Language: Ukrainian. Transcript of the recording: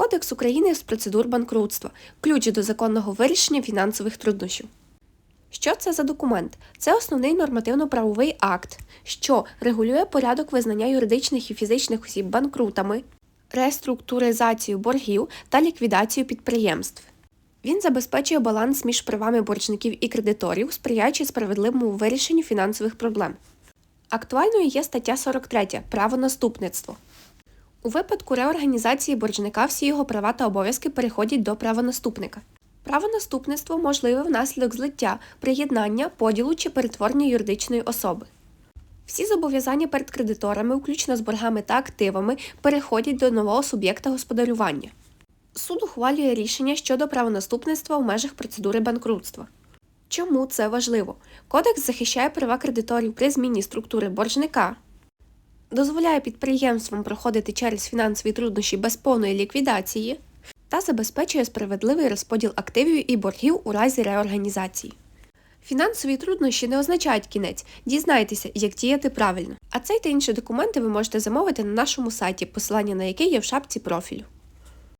Кодекс України з процедур банкрутства ключ до законного вирішення фінансових труднощів. Що це за документ? Це основний нормативно-правовий акт, що регулює порядок визнання юридичних і фізичних осіб банкрутами, реструктуризацію боргів та ліквідацію підприємств. Він забезпечує баланс між правами боржників і кредиторів, сприяючи справедливому вирішенню фінансових проблем. Актуальною є стаття 43 право наступництво. У випадку реорганізації боржника всі його права та обов'язки переходять до правонаступника. Правонаступництво можливе внаслідок злиття, приєднання, поділу чи перетворення юридичної особи. Всі зобов'язання перед кредиторами, включно з боргами та активами, переходять до нового суб'єкта господарювання. Суд ухвалює рішення щодо правонаступництва в межах процедури банкрутства. Чому це важливо? Кодекс захищає права кредиторів при зміні структури боржника, дозволяє підприємствам проходити через фінансові труднощі без повної ліквідації та забезпечує справедливий розподіл активів і боргів у разі реорганізації. Фінансові труднощі не означають кінець. Дізнайтеся, як діяти правильно. А цей та інші документи ви можете замовити на нашому сайті, посилання на який є в шапці профілю.